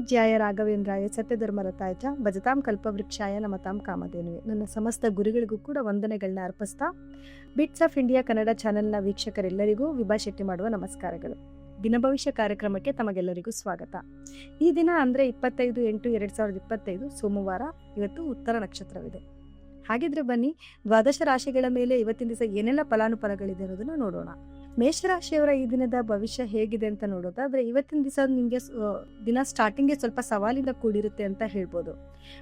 ಪೂಜ್ಯಾಯ ರಾಘವೇಂದ್ರಾಯ ಸತ್ಯಧರ್ಮರತಾಯ ಭಜತಾಂ ಕಲ್ಪವೃಕ್ಷಾಯ ನಮತಾಂ ಕಾಮಧೇನುವೆ. ನನ್ನ ಸಮಸ್ತ ಗುರುಗಳಿಗೂ ಕೂಡ ವಂದನೆಗಳನ್ನ ಅರ್ಪಿಸ್ತಾ, ಬಿಟ್ಸ್ ಆಫ್ ಇಂಡಿಯಾ ಕನ್ನಡ ಚಾನೆಲ್ನ ವೀಕ್ಷಕರೆಲ್ಲರಿಗೂ ವಿಭಾ ಶೆಟ್ಟಿ ಮಾಡುವ ನಮಸ್ಕಾರಗಳು. ದಿನಭವಿಷ್ಯ ಕಾರ್ಯಕ್ರಮಕ್ಕೆ ತಮಗೆಲ್ಲರಿಗೂ ಸ್ವಾಗತ. ಈ ದಿನ ಅಂದರೆ ಇಪ್ಪತ್ತೈದು ಎಂಟು ಎರಡು ಸಾವಿರದ ಇಪ್ಪತ್ತೈದು ಸೋಮವಾರ, ಇವತ್ತು ಉತ್ತರ ನಕ್ಷತ್ರವಿದೆ. ಹಾಗಿದ್ರೆ ಬನ್ನಿ, ದ್ವಾದಶ ರಾಶಿಗಳ ಮೇಲೆ ಇವತ್ತಿನ ದಿವಸ ಏನೆಲ್ಲ ಫಲಾನುಫಲಗಳಿದೆ ಅನ್ನೋದನ್ನು ನೋಡೋಣ. ಮೇಷರಾಶಿಯವರ ಈ ದಿನದ ಭವಿಷ್ಯ ಹೇಗಿದೆ ಅಂತ ನೋಡೋದಾದ್ರೆ, ಇವತ್ತಿನ ದಿವಸ ನಿಮಗೆ ದಿನ ಸ್ಟಾರ್ಟಿಂಗ್ಗೆ ಸ್ವಲ್ಪ ಸವಾಲಿಂದ ಕೂಡಿರುತ್ತೆ ಅಂತ ಹೇಳ್ಬೋದು.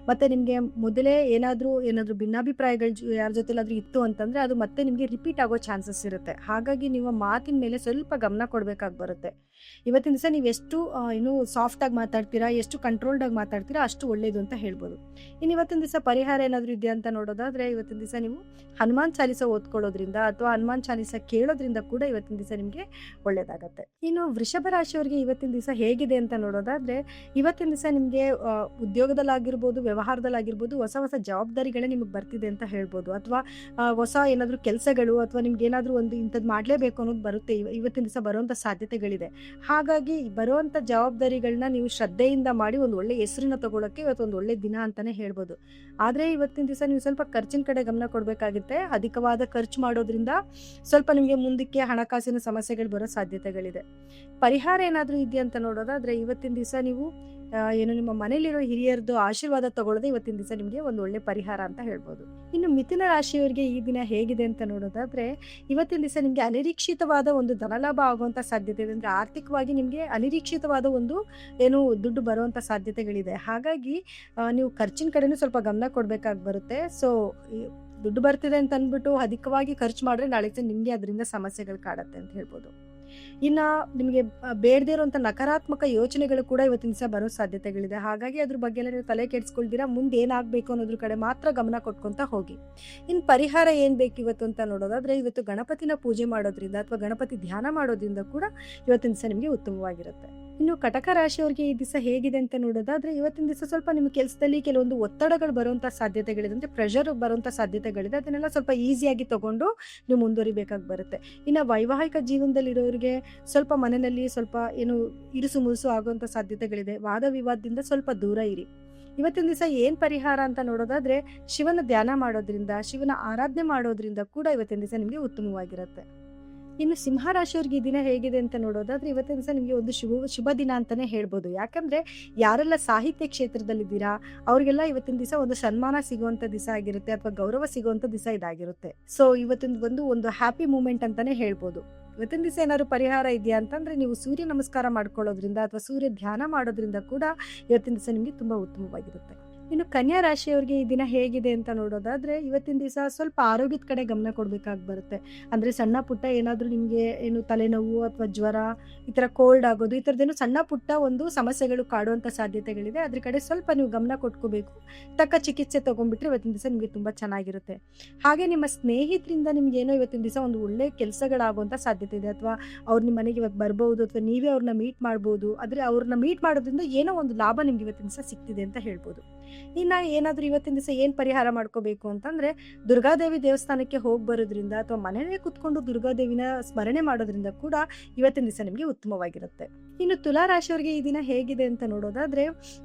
ಮತ್ತೆ ನಿಮಗೆ ಮೊದಲೇ ಏನಾದರೂ ಏನಾದರೂ ಭಿನ್ನಾಭಿಪ್ರಾಯಗಳು ಯಾರ ಜೊತೆಲಾದರೂ ಇತ್ತು ಅಂತಂದ್ರೆ ಅದು ಮತ್ತೆ ನಿಮಗೆ ರಿಪೀಟ್ ಆಗೋ ಚಾನ್ಸಸ್ ಇರುತ್ತೆ. ಹಾಗಾಗಿ ನೀವು ಮಾತಿನ ಮೇಲೆ ಸ್ವಲ್ಪ ಗಮನ ಕೊಡಬೇಕಾಗಿ ಬರುತ್ತೆ. ಇವತ್ತಿನ ದಿವಸ ನೀವು ಎಷ್ಟು ಏನು ಸಾಫ್ಟ್ ಆಗಿ ಮಾತಾಡ್ತೀರಾ, ಎಷ್ಟು ಕಂಟ್ರೋಲ್ಡ್ ಆಗಿ ಮಾತಾಡ್ತೀರಾ ಅಷ್ಟು ಒಳ್ಳೇದು ಅಂತ ಹೇಳ್ಬೋದು. ಇನ್ನು ಇವತ್ತಿನ ದಿವಸ ಪರಿಹಾರ ಏನಾದರೂ ಇದೆಯಾ ಅಂತ ನೋಡೋದಾದ್ರೆ ಇವತ್ತಿನ ದಿವಸ ನೀವು ಹನುಮಾನ್ ಚಾಲಿಸ ಓದ್ಕೊಳ್ಳೋದ್ರಿಂದ ಅಥವಾ ಹನುಮಾನ್ ಚಾಲಿಸ ಕೇಳೋದ್ರಿಂದ ಕೂಡ ಇವತ್ತಿನ ದಿವಸ ನಿಮಗೆ ಒಳ್ಳೇದಾಗತ್ತೆ. ಇನ್ನು ವೃಷಭ ರಾಶಿಯವರಿಗೆ ಇವತ್ತಿನ ದಿವಸ ಹೇಗಿದೆ ಅಂತ ನೋಡೋದಾದ್ರೆ, ಇವತ್ತಿನ ದಿವಸ ನಿಮಗೆ ಉದ್ಯೋಗದಲ್ಲಾಗಿರ್ಬೋದು ವ್ಯವಹಾರದಲ್ಲಾಗಿರ್ಬೋದು, ಹೊಸ ಹೊಸ ಜವಾಬ್ದಾರಿಗಳೇ ನಿಮಗೆ ಬರ್ತಿದೆ ಅಂತ ಹೇಳ್ಬೋದು. ಅಥವಾ ಹೊಸ ಏನಾದರೂ ಕೆಲಸಗಳು ಅಥವಾ ನಿಮ್ಗೆ ಏನಾದರೂ ಒಂದು ಇಂಥದ್ದು ಮಾಡಲೇಬೇಕು ಅನ್ನೋದು ಬರುತ್ತೆ. ಇವ- ಇವತ್ತಿನ ದಿವಸ ಬರುವಂಥ ಸಾಧ್ಯತೆಗಳಿದೆ. ಹಾಗಾಗಿ ಬರುವಂಥ ಜವಾಬ್ದಾರಿಗಳನ್ನ ನೀವು ಶ್ರದ್ಧೆಯಿಂದ ಮಾಡಿ ಒಂದು ಒಳ್ಳೆ ಹೆಸರಿನ ತಗೊಳ್ಳೋಕ್ಕೆ ಇವತ್ತು ಒಂದು ಒಳ್ಳೆ ದಿನ ಅಂತಲೇ ಹೇಳ್ಬೋದು. ಆದರೆ ಇವತ್ತಿನ ದಿವಸ ನೀವು ಸ್ವಲ್ಪ ಖರ್ಚಿನ ಕಡೆ ಗಮನ ಕೊಡಬೇಕಾಗುತ್ತೆ. ಅಧಿಕವಾದ ಖರ್ಚು ಮಾಡೋದ್ರಿಂದ ಸ್ವಲ್ಪ ನಿಮಗೆ ಮುಂದಕ್ಕೆ ಹಣಕಾಸಿನ ಸಮಸ್ಯೆಗಳು ಬರೋ ಸಾಧ್ಯತೆಗಳಿದೆ. ಪರಿಹಾರ ಏನಾದರೂ ಇದೆಯಾ ಅಂತ ನೋಡೋದಾದರೆ ಇವತ್ತಿನ ದಿವಸ ನೀವು ಏನು ನಿಮ್ಮ ಮನೆಯಲ್ಲಿರೋ ಹಿರಿಯರದು ಆಶೀರ್ವಾದ ತಗೊಳ್ಳೋದೇ ಇವತ್ತಿನ ದಿವಸ ನಿಮಗೆ ಒಂದು ಒಳ್ಳೆ ಪರಿಹಾರ ಅಂತ ಹೇಳ್ಬೋದು. ಇನ್ನು ಮಿಥುನ ರಾಶಿಯವರಿಗೆ ಈ ದಿನ ಹೇಗಿದೆ ಅಂತ ನೋಡೋದಾದ್ರೆ, ಇವತ್ತಿನ ದಿವಸ ನಿಮಗೆ ಅನಿರೀಕ್ಷಿತವಾದ ಒಂದು ಧನಲಾಭ ಆಗುವಂಥ ಸಾಧ್ಯತೆ ಇದೆ. ಅಂದರೆ ಆರ್ಥಿಕವಾಗಿ ನಿಮಗೆ ಅನಿರೀಕ್ಷಿತವಾದ ಒಂದು ಏನು ದುಡ್ಡು ಬರುವಂಥ ಸಾಧ್ಯತೆಗಳಿದೆ. ಹಾಗಾಗಿ ನೀವು ಖರ್ಚಿನ ಕಡೆನೂ ಸ್ವಲ್ಪ ಗಮನ ಕೊಡಬೇಕಾಗಿ ಬರುತ್ತೆ. ಸೊ ದುಡ್ಡು ಬರ್ತಿದೆ ಅಂತ ಅಂದ್ಬಿಟ್ಟು ಅಧಿಕವಾಗಿ ಖರ್ಚು ಮಾಡಿದ್ರೆ ನಾಳೆ ನಿಮಗೆ ಅದರಿಂದ ಸಮಸ್ಯೆಗಳು ಕಾಡತ್ತೆ ಅಂತ ಹೇಳ್ಬೋದು. ಇನ್ನು ನಿಮಗೆ ಬೇಡದೇ ಇರುವಂಥ ನಕಾರಾತ್ಮಕ ಯೋಚನೆಗಳು ಕೂಡ ಇವತ್ತಿನ ದಿವಸ ಬರೋ ಸಾಧ್ಯತೆಗಳಿದೆ. ಹಾಗಾಗಿ ಅದ್ರ ಬಗ್ಗೆ ಎಲ್ಲ ನೀವು ತಲೆ ಕೆಡಿಸ್ಕೊಳ್ದಿರಾ ಮುಂದೆ ಏನಾಗಬೇಕು ಅನ್ನೋದ್ರ ಕಡೆ ಮಾತ್ರ ಗಮನ ಕೊಟ್ಕೊಂತ ಹೋಗಿ. ಇನ್ನು ಪರಿಹಾರ ಏನು ಬೇಕು ಇವತ್ತು ಅಂತ ನೋಡೋದಾದ್ರೆ, ಇವತ್ತು ಗಣಪತಿನ ಪೂಜೆ ಮಾಡೋದ್ರಿಂದ ಅಥವಾ ಗಣಪತಿ ಧ್ಯಾನ ಮಾಡೋದ್ರಿಂದ ಕೂಡ ಇವತ್ತಿನ ದಿವಸ ನಿಮಗೆ ಉತ್ತಮವಾಗಿರುತ್ತೆ. ಇನ್ನು ಕಟಕ ರಾಶಿಯವರಿಗೆ ಈ ದಿವಸ ಹೇಗಿದೆ ಅಂತ ನೋಡೋದಾದ್ರೆ, ಇವತ್ತಿನ ದಿವಸ ಸ್ವಲ್ಪ ನಿಮ್ಮ ಕೆಲಸದಲ್ಲಿ ಕೆಲವೊಂದು ಒತ್ತಡಗಳು ಬರುವಂಥ ಸಾಧ್ಯತೆಗಳಿದೆ. ಅಂದ್ರೆ ಪ್ರೆಷರ್ ಬರುವಂಥ ಸಾಧ್ಯತೆಗಳಿದೆ. ಅದನ್ನೆಲ್ಲ ಸ್ವಲ್ಪ ಈಸಿಯಾಗಿ ತಗೊಂಡು ನೀವು ಮುಂದುವರಿಬೇಕಾಗಿ ಬರುತ್ತೆ. ಇನ್ನು ವೈವಾಹಿಕ ಜೀವನದಲ್ಲಿರೋರಿಗೆ ಸ್ವಲ್ಪ ಮನೆಯಲ್ಲಿ ಸ್ವಲ್ಪ ಏನು ಇರುಸು ಮುರುಸು ಆಗುವಂತ ಸಾಧ್ಯತೆಗಳಿದೆ. ವಾದ ವಿವಾದದಿಂದ ಸ್ವಲ್ಪ ದೂರ ಇರಿ. ಇವತ್ತಿನ ದಿವಸ ಏನು ಪರಿಹಾರ ಅಂತ ನೋಡೋದಾದ್ರೆ, ಶಿವನ ಧ್ಯಾನ ಮಾಡೋದ್ರಿಂದ, ಶಿವನ ಆರಾಧನೆ ಮಾಡೋದ್ರಿಂದ ಕೂಡ ಇವತ್ತಿನ ದಿವಸ ನಿಮಗೆ ಉತ್ತಮವಾಗಿರುತ್ತೆ. ಇನ್ನು ಸಿಂಹರಾಶಿಯವ್ರಿಗೆ ಈ ದಿನ ಹೇಗಿದೆ ಅಂತ ನೋಡೋದಾದ್ರೆ ಇವತ್ತಿನ ದಿವಸ ನಿಮಗೆ ಒಂದು ಶುಭ ಶುಭ ದಿನ ಅಂತಾನೆ ಹೇಳ್ಬೋದು. ಯಾಕಂದ್ರೆ ಯಾರೆಲ್ಲ ಸಾಹಿತ್ಯ ಕ್ಷೇತ್ರದಲ್ಲಿದ್ದೀರಾ, ಅವ್ರಿಗೆಲ್ಲ ಇವತ್ತಿನ ದಿವಸ ಒಂದು ಸನ್ಮಾನ ಸಿಗುವಂತ ದಿವಸ ಆಗಿರುತ್ತೆ ಅಥವಾ ಗೌರವ ಸಿಗುವಂತ ದಿವಸ ಇದಾಗಿರುತ್ತೆ. ಸೊ ಇವತ್ತಿನ ಒಂದು ಒಂದು ಹ್ಯಾಪಿ ಮೂಮೆಂಟ್ ಅಂತಾನೆ ಹೇಳ್ಬೋದು. ಇವತ್ತಿನ ದಿವಸ ಏನಾದ್ರು ಪರಿಹಾರ ಇದೆಯಾ ಅಂತಂದ್ರೆ ನೀವು ಸೂರ್ಯ ನಮಸ್ಕಾರ ಮಾಡ್ಕೊಳ್ಳೋದ್ರಿಂದ ಅಥವಾ ಸೂರ್ಯ ಧ್ಯಾನ ಮಾಡೋದ್ರಿಂದ ಕೂಡ ಇವತ್ತಿನ ದಿವಸ ನಿಮಗೆ ತುಂಬಾ ಉತ್ತಮವಾಗಿರುತ್ತೆ. ಇನ್ನು ಕನ್ಯಾ ರಾಶಿಯವರಿಗೆ ಈ ದಿನ ಹೇಗಿದೆ ಅಂತ ನೋಡೋದಾದ್ರೆ ಇವತ್ತಿನ ದಿವಸ ಸ್ವಲ್ಪ ಆರೋಗ್ಯದ ಕಡೆ ಗಮನ ಕೊಡಬೇಕಾಗಿ ಬರುತ್ತೆ. ಅಂದ್ರೆ ಸಣ್ಣ ಪುಟ್ಟ ಏನಾದರೂ ನಿಮಗೆ ಏನು ತಲೆನೋವು ಅಥವಾ ಜ್ವರ, ಈ ಥರ ಕೋಲ್ಡ್ ಆಗೋದು, ಈ ಥರದ್ದೇನು ಸಣ್ಣ ಪುಟ್ಟ ಒಂದು ಸಮಸ್ಯೆಗಳು ಕಾಡುವಂಥ ಸಾಧ್ಯತೆಗಳಿದೆ ಅದ್ರ ಕಡೆ ಸ್ವಲ್ಪ ನೀವು ಗಮನ ಕೊಟ್ಕೋಬೇಕು. ತಕ್ಕ ಚಿಕಿತ್ಸೆ ತಗೊಂಡ್ಬಿಟ್ರೆ ಇವತ್ತಿನ ದಿವಸ ನಿಮಗೆ ತುಂಬ ಚೆನ್ನಾಗಿರುತ್ತೆ. ಹಾಗೆ ನಿಮ್ಮ ಸ್ನೇಹಿತರಿಂದ ನಿಮ್ಗೆ ಏನೋ ಇವತ್ತಿನ ದಿವಸ ಒಂದು ಒಳ್ಳೆ ಕೆಲಸಗಳಾಗುವಂಥ ಸಾಧ್ಯತೆ ಇದೆ. ಅಥವಾ ಅವ್ರು ನಿಮ್ಮ ಮನೆಗೆ ಇವತ್ತು ಬರ್ಬೋದು, ಅಥವಾ ನೀವೇ ಅವ್ರನ್ನ ಮೀಟ್ ಮಾಡ್ಬೋದು. ಆದರೆ ಅವ್ರನ್ನ ಮೀಟ್ ಮಾಡೋದ್ರಿಂದ ಏನೋ ಒಂದು ಲಾಭ ನಿಮ್ಗೆ ಇವತ್ತಿನ ದಿವಸ ಸಿಗ್ತಿದೆ ಅಂತ ಹೇಳ್ಬೋದು. ಇನ್ನು ಏನಾದರೂ ಇವತ್ತಿನ ದಿವಸ ಏನು ಪರಿಹಾರ ಮಾಡ್ಕೋಬೇಕು ಅಂತಂದರೆ ದುರ್ಗಾದೇವಿ ದೇವಸ್ಥಾನಕ್ಕೆ ಹೋಗಿ ಬರೋದ್ರಿಂದ ಅಥವಾ ಮನೆಯಲ್ಲೇ ಕುತ್ಕೊಂಡು ದುರ್ಗಾದೇವಿನ ಸ್ಮರಣೆ ಮಾಡೋದ್ರಿಂದ ಕೂಡ ಇವತ್ತಿನ ದಿವಸ ನಿಮಗೆ ಉತ್ತಮವಾಗಿರುತ್ತೆ. ಇನ್ನು ತುಲಾ ರಾಶಿಯವರಿಗೆ ಈ ದಿನ ಹೇಗಿದೆ ಅಂತ ನೋಡೋದಾದ್ರೆ,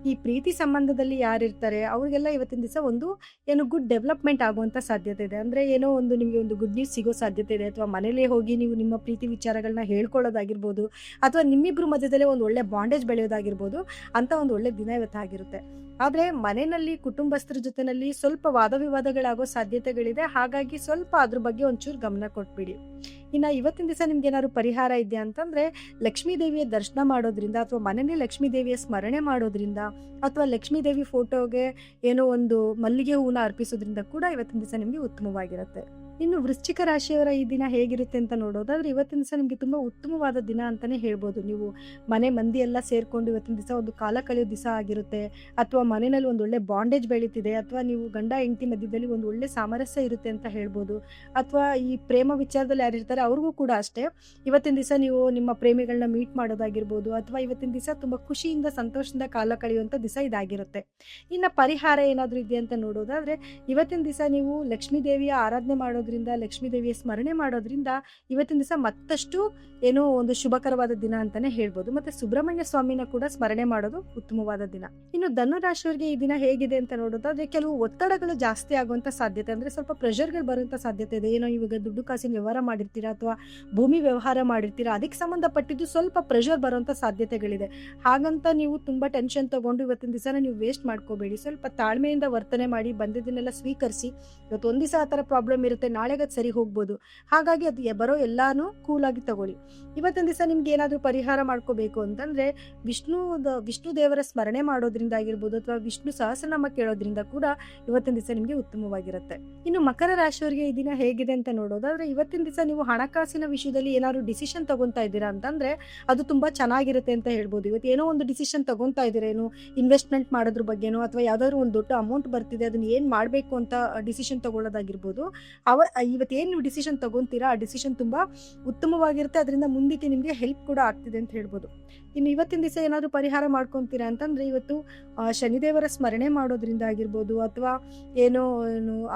ಈ ಪ್ರೀತಿ ಸಂಬಂಧದಲ್ಲಿ ಯಾರಿರ್ತಾರೆ, ಅವ್ರಿಗೆಲ್ಲ ಇವತ್ತಿನ ದಿವಸ ಒಂದು ಏನು ಗುಡ್ ಡೆವಲಪ್ಮೆಂಟ್ ಆಗುವಂಥ ಸಾಧ್ಯತೆ ಇದೆ. ಅಂದರೆ ಏನೋ ಒಂದು ನಿಮಗೆ ಒಂದು ಗುಡ್ ನ್ಯೂಸ್ ಸಿಗೋ ಸಾಧ್ಯತೆ ಇದೆ. ಅಥವಾ ಮನೇಲೇ ಹೋಗಿ ನೀವು ನಿಮ್ಮ ಪ್ರೀತಿ ವಿಚಾರಗಳನ್ನ ಹೇಳ್ಕೊಳ್ಳೋದಾಗಿರ್ಬೋದು, ಅಥವಾ ನಿಮ್ಮಿಬ್ಬರು ಮಧ್ಯದಲ್ಲೇ ಒಂದು ಒಳ್ಳೆ ಬಾಂಡೇಜ್ ಬೆಳೆಯೋದಾಗಿರ್ಬೋದು, ಅಂತ ಒಂದು ಒಳ್ಳೆ ದಿನ ಇವತ್ತಾಗಿರುತ್ತೆ ಆದರೆ ಮನೆಯಲ್ಲಿ ಕುಟುಂಬಸ್ಥರ ಜೊತೆನಲ್ಲಿ ಸ್ವಲ್ಪ ವಾದ ವಿವಾದಗಳಾಗೋ ಸಾಧ್ಯತೆಗಳಿದೆ. ಹಾಗಾಗಿ ಸ್ವಲ್ಪ ಅದ್ರ ಬಗ್ಗೆ ಒಂಚೂರು ಗಮನ ಕೊಟ್ಬಿಡಿ. ಇನ್ನು ಇವತ್ತಿನ ದಿವಸ ನಿಮ್ಗೆ ಏನಾದ್ರು ಪರಿಹಾರ ಇದೆಯಾ ಅಂತಂದ್ರೆ ಲಕ್ಷ್ಮೀ ದೇವಿಯ ದರ್ಶನ ಮಾಡೋದ್ರಿಂದ ಅಥವಾ ಮನೇಲಿ ಲಕ್ಷ್ಮೀ ದೇವಿಯ ಸ್ಮರಣೆ ಮಾಡೋದ್ರಿಂದ ಅಥವಾ ಲಕ್ಷ್ಮೀ ದೇವಿ ಫೋಟೋಗೆ ಏನೋ ಒಂದು ಮಲ್ಲಿಗೆ ಹೂವನ್ನ ಅರ್ಪಿಸೋದ್ರಿಂದ ಕೂಡ ಇವತ್ತಿನ ದಿವಸ ನಿಮಗೆ ಉತ್ತಮವಾಗಿರುತ್ತೆ. ಇನ್ನು ವೃಶ್ಚಿಕ ರಾಶಿಯವರ ಈ ದಿನ ಹೇಗಿರುತ್ತೆ ಅಂತ ನೋಡೋದಾದ್ರೆ ಇವತ್ತಿನ ದಿವಸ ನಿಮಗೆ ತುಂಬ ಉತ್ತಮವಾದ ದಿನ ಅಂತಾನೆ ಹೇಳ್ಬೋದು. ನೀವು ಮನೆ ಮಂದಿ ಎಲ್ಲ ಸೇರ್ಕೊಂಡು ಇವತ್ತಿನ ದಿವಸ ಒಂದು ಕಾಲ ಕಳೆಯೋ ದಿವಸ ಆಗಿರುತ್ತೆ. ಅಥವಾ ಮನೆಯಲ್ಲಿ ಒಂದು ಒಳ್ಳೆ ಬಾಂಡೇಜ್ ಬೆಳೀತಿದೆ. ಅಥವಾ ನೀವು ಗಂಡ, ಹೆಂಡತಿ ಮಧ್ಯದಲ್ಲಿ ಒಂದು ಒಳ್ಳೆ ಸಾಮರಸ್ಯ ಇರುತ್ತೆ ಅಂತ ಹೇಳ್ಬೋದು. ಅಥವಾ ಈ ಪ್ರೇಮ ವಿಚಾರದಲ್ಲಿ ಯಾರಿರ್ತಾರೆ ಅವ್ರಿಗೂ ಕೂಡ ಅಷ್ಟೇ. ಇವತ್ತಿನ ದಿವಸ ನೀವು ನಿಮ್ಮ ಪ್ರೇಮಿಗಳನ್ನ ಮೀಟ್ ಮಾಡೋದಾಗಿರ್ಬೋದು. ಅಥವಾ ಇವತ್ತಿನ ದಿವಸ ತುಂಬ ಖುಷಿಯಿಂದ, ಸಂತೋಷದಿಂದ ಕಾಲ ಕಳೆಯುವಂಥ ದಿವಸ ಇದಾಗಿರುತ್ತೆ. ಇನ್ನು ಪರಿಹಾರ ಏನಾದರೂ ಇದೆ ಅಂತ ನೋಡೋದಾದ್ರೆ, ಇವತ್ತಿನ ದಿವಸ ನೀವು ಲಕ್ಷ್ಮೀ ದೇವಿಯ ಆರಾಧನೆ ಮಾಡೋದು ಮಾಡೋದ್ರಿಂದ ಲಕ್ಷ್ಮೀ ದೇವಿಯ ಸ್ಮರಣೆ ಮಾಡೋದ್ರಿಂದ ಇವತ್ತಿನ ದಿವಸ ಮತ್ತಷ್ಟು ಏನೋ ಒಂದು ಶುಭಕರವಾದ ದಿನ ಅಂತಾನೆ ಹೇಳ್ಬೋದು. ಮತ್ತೆ ಸುಬ್ರಹ್ಮಣ್ಯ ಸ್ವಾಮಿನ ಕೂಡ ಸ್ಮರಣೆ ಮಾಡೋದು ಉತ್ತಮವಾದ ದಿನ. ಇನ್ನು ಧನು ರಾಶಿಯವರಿಗೆ ಈ ದಿನ ಹೇಗಿದೆ ಅಂತ ನೋಡೋದಾದ್ರೆ ಕೆಲವು ಒತ್ತಡಗಳು ಜಾಸ್ತಿ ಆಗುವಂತ ಸಾಧ್ಯತೆ ಅಂದ್ರೆ ಸ್ವಲ್ಪ ಪ್ರೆಷರ್ಗಳು ಬರುವಂತ ಸಾಧ್ಯತೆ ಇದೆ. ಏನೋ ಇವಾಗ ದುಡ್ಡು ಕಾಸಿನ ವ್ಯವಹಾರ ಮಾಡಿರ್ತೀರಾ ಅಥವಾ ಭೂಮಿ ವ್ಯವಹಾರ ಮಾಡಿರ್ತೀರಾ, ಅದಕ್ಕೆ ಸಂಬಂಧಪಟ್ಟಿದ್ದು ಸ್ವಲ್ಪ ಪ್ರೆಷರ್ ಬರುವಂತ ಸಾಧ್ಯತೆಗಳಿದೆ. ಹಾಗಂತ ನೀವು ತುಂಬಾ ಟೆನ್ಷನ್ ತಗೊಂಡು ಇವತ್ತಿನ ದಿವಸನ ನೀವು ವೇಸ್ಟ್ ಮಾಡ್ಕೋಬೇಡಿ. ಸ್ವಲ್ಪ ತಾಳ್ಮೆಯಿಂದ ವರ್ತನೆ ಮಾಡಿ ಬಂದಿದ್ದನ್ನೆಲ್ಲ ಸ್ವೀಕರಿಸಿ. ಇವತ್ತು ಒಂದ್ ದಿವಸ ಆ ತರ ಪ್ರಾಬ್ಲಮ್ ಇರುತ್ತೆ ನಾಳೆಗೆ ಸರಿ ಹೋಗ್ಬೋದು. ಹಾಗಾಗಿ ಅದು ಬರೋ ಎಲ್ಲಾನು ಕೂಲ್ ಆಗಿ ತಗೊಳ್ಳಿ. ಇವತ್ತಿನ ದಿವಸ ನಿಮ್ಗೆ ಏನಾದರೂ ಪರಿಹಾರ ಮಾಡ್ಕೋಬೇಕು ಅಂತಂದ್ರೆ ವಿಷ್ಣು ವಿಷ್ಣು ದೇವರ ಸ್ಮರಣೆ ಮಾಡೋದ್ರಿಂದ ಆಗಿರ್ಬೋದು ಅಥವಾ ವಿಷ್ಣು ಸಹಸ್ರನಾಮ ಕೇಳೋದ್ರಿಂದ ಕೂಡ ಇವತ್ತಿನ ದಿವಸ ನಿಮಗೆ ಉತ್ತಮವಾಗಿರುತ್ತೆ. ಇನ್ನು ಮಕರ ರಾಶಿಯವರಿಗೆ ಈ ದಿನ ಹೇಗಿದೆ ಅಂತ ನೋಡೋದಾದ್ರೆ ಇವತ್ತಿನ ದಿವಸ ನೀವು ಹಣಕಾಸಿನ ವಿಷಯದಲ್ಲಿ ಏನಾದ್ರು ಡಿಸಿಷನ್ ತಗೊಂತಾ ಇದ್ದೀರಾ ಅಂತಂದ್ರೆ ಅದು ತುಂಬಾ ಚೆನ್ನಾಗಿರುತ್ತೆ ಅಂತ ಹೇಳ್ಬೋದು. ಇವತ್ತು ಏನೋ ಒಂದು ಡಿಸಿಷನ್ ತಗೊಂತಾ ಇದ್ದೀರಾ ಏನು ಇನ್ವೆಸ್ಟ್ಮೆಂಟ್ ಮಾಡೋದ್ರ ಬಗ್ಗೆನೋ ಅಥವಾ ಯಾವ್ದಾದ್ರು ಒಂದು ದೊಡ್ಡ ಅಮೌಂಟ್ ಬರ್ತಿದೆ, ಅದನ್ನ ಏನ್ ಮಾಡಬೇಕು ಅಂತ ಡಿಸಿಷನ್ ತಗೊಳ್ಳೋದಾಗಿರ್ಬೋದು ಅವ ಇವತ್ತು ಏನು ನೀವು ಡಿಸಿಷನ್ ತಗೊಂತೀರಾ, ಆ ಡಿಸಿಷನ್ ತುಂಬಾ ಉತ್ತಮವಾಗಿರುತ್ತೆ, ಅದರಿಂದ ಮುಂದಕ್ಕೆ ನಿಮಗೆ ಹೆಲ್ಪ್ ಕೂಡ ಆಗ್ತಿದೆ ಅಂತ ಹೇಳ್ಬೋದು. ಇನ್ನು ಇವತ್ತಿನ ದಿವಸ ಏನಾದರೂ ಪರಿಹಾರ ಮಾಡ್ಕೊತೀರಾ ಅಂತಂದರೆ ಇವತ್ತು ಶನಿದೇವರ ಸ್ಮರಣೆ ಮಾಡೋದ್ರಿಂದ ಆಗಿರ್ಬೋದು, ಅಥವಾ ಏನೋ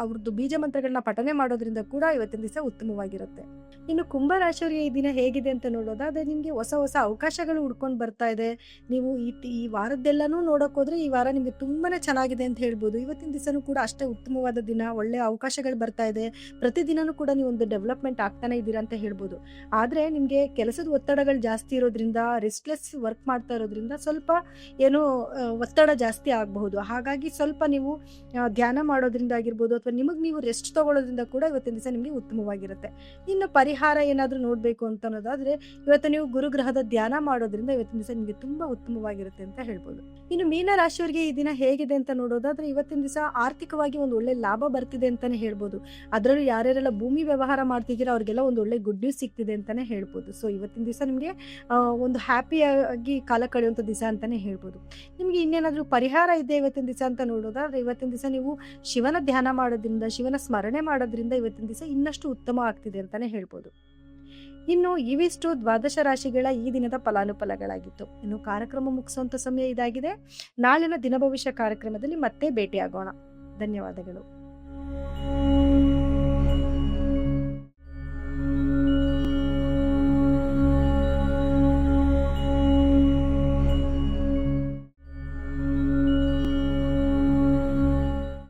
ಅವ್ರದ್ದು ಬೀಜ ಮಂತ್ರಗಳನ್ನ ಪಠನೆ ಮಾಡೋದ್ರಿಂದ ಕೂಡ ಇವತ್ತಿನ ದಿವಸ ಉತ್ತಮವಾಗಿರುತ್ತೆ. ಇನ್ನು ಕುಂಭರಾಶಿಯವರಿಗೆ ಈ ದಿನ ಹೇಗಿದೆ ಅಂತ ನೋಡೋದಾದ್ರೆ ನಿಮಗೆ ಹೊಸ ಹೊಸ ಅವಕಾಶಗಳು ಹುಡ್ಕೊಂಡು ಬರ್ತಾ ಇದೆ. ನೀವು ಈ ಈ ವಾರದ್ದೆಲ್ಲನೂ ನೋಡೋಕೆ ಹೋದ್ರೆ ಈ ವಾರ ನಿಮಗೆ ತುಂಬಾನೇ ಚೆನ್ನಾಗಿದೆ ಅಂತ ಹೇಳ್ಬೋದು. ಇವತ್ತಿನ ದಿವಸನೂ ಕೂಡ ಅಷ್ಟೇ ಉತ್ತಮವಾದ ದಿನ, ಒಳ್ಳೆ ಅವಕಾಶಗಳು ಬರ್ತಾ ಇದೆ. ಪ್ರತಿದಿನನೂ ಕೂಡ ನೀವು ಒಂದು ಡೆವಲಪ್ಮೆಂಟ್ ಆಗ್ತಾನೆ ಇದ್ದೀರಾ ಅಂತ ಹೇಳ್ಬೋದು. ಆದರೆ ನಿಮಗೆ ಕೆಲಸದ ಒತ್ತಡಗಳು ಜಾಸ್ತಿ ಇರೋದ್ರಿಂದ ರೆಸ್ಟ್ಲೆಸ್ ವರ್ಕ್ ಮಾಡ್ತಾ ಇರೋದ್ರಿಂದ ಸ್ವಲ್ಪ ಏನು ಒತ್ತಡ ಜಾಸ್ತಿ ಆಗಬಹುದು. ಹಾಗಾಗಿ ಸ್ವಲ್ಪ ನೀವು ಧ್ಯಾನ ಮಾಡೋದ್ರಿಂದ ಆಗಿರ್ಬೋದು ಅಥವಾ ನಿಮಗೆ ನೀವು ರೆಸ್ಟ್ ತಗೊಳ್ಳೋದ್ರಿಂದ ಕೂಡ ಇವತ್ತಿನ ದಿವಸ ನಿಮಗೆ ಉತ್ತಮವಾಗಿರುತ್ತೆ. ಇನ್ನು ಪರಿಹಾರ ಏನಾದರೂ ನೋಡಬೇಕು ಅಂತ ಅನ್ನೋದಾದ್ರೆ, ಇವತ್ತು ನೀವು ಗುರುಗ್ರಹದ ಧ್ಯಾನ ಮಾಡೋದ್ರಿಂದ ಇವತ್ತಿನ ದಿವಸ ನಿಮಗೆ ತುಂಬಾ ಉತ್ತಮವಾಗಿರುತ್ತೆ ಅಂತ ಹೇಳ್ಬೋದು. ಇನ್ನು ಮೀನ ರಾಶಿಯವರಿಗೆ ಈ ದಿನ ಹೇಗಿದೆ ಅಂತ ನೋಡೋದಾದ್ರೆ, ಇವತ್ತಿನ ದಿವಸ ಆರ್ಥಿಕವಾಗಿ ಒಂದು ಒಳ್ಳೆ ಲಾಭ ಬರ್ತಿದೆ ಅಂತಾನೆ ಹೇಳ್ಬೋದು. ಅದರಲ್ಲೂ ಯಾರ್ಯಾರೆಲ್ಲ ಭೂಮಿ ವ್ಯವಹಾರ ಮಾಡ್ತಿದ್ದೀರಾ ಅವ್ರಿಗೆಲ್ಲ ಒಂದು ಒಳ್ಳೆ ಗುಡ್ ನ್ಯೂಸ್ ಸಿಗ್ತಿದೆ ಅಂತಾನೆ ಹೇಳ್ಬೋದು. ಸೊ ಇವತ್ತಿನ ದಿವಸ ನಿಮಗೆ ಒಂದು ಹ್ಯಾಪಿಯಾಗಿ ಕಾಲ ಕಳೆಯುವಂಥ ದಿವಸ ಅಂತಾನೆ ಹೇಳ್ಬೋದು. ನಿಮಗೆ ಇನ್ನೇನಾದರೂ ಪರಿಹಾರ ಇದೆ ಇವತ್ತಿನ ದಿವಸ ಅಂತ ನೋಡೋದಾದ್ರೆ, ಇವತ್ತಿನ ದಿವಸ ನೀವು ಶಿವನ ಧ್ಯಾನ ಮಾಡೋದ್ರಿಂದ, ಶಿವನ ಸ್ಮರಣೆ ಮಾಡೋದ್ರಿಂದ ಇವತ್ತಿನ ದಿವಸ ಇನ್ನಷ್ಟು ಉತ್ತಮ ಆಗ್ತಿದೆ ಅಂತಾನೆ ಹೇಳ್ಬೋದು. ಇನ್ನು ಇವಿಷ್ಟು ದ್ವಾದಶ ರಾಶಿಗಳ ಈ ದಿನದ ಫಲಾನುಫಲಗಳಾಗಿತ್ತು. ಇನ್ನು ಕಾರ್ಯಕ್ರಮ ಮುಗಿಸುವಂಥ ಸಮಯ ಇದಾಗಿದೆ. ನಾಳಿನ ದಿನ ಭವಿಷ್ಯ ಕಾರ್ಯಕ್ರಮದಲ್ಲಿ ಮತ್ತೆ ಭೇಟಿಯಾಗೋಣ. ಧನ್ಯವಾದಗಳು.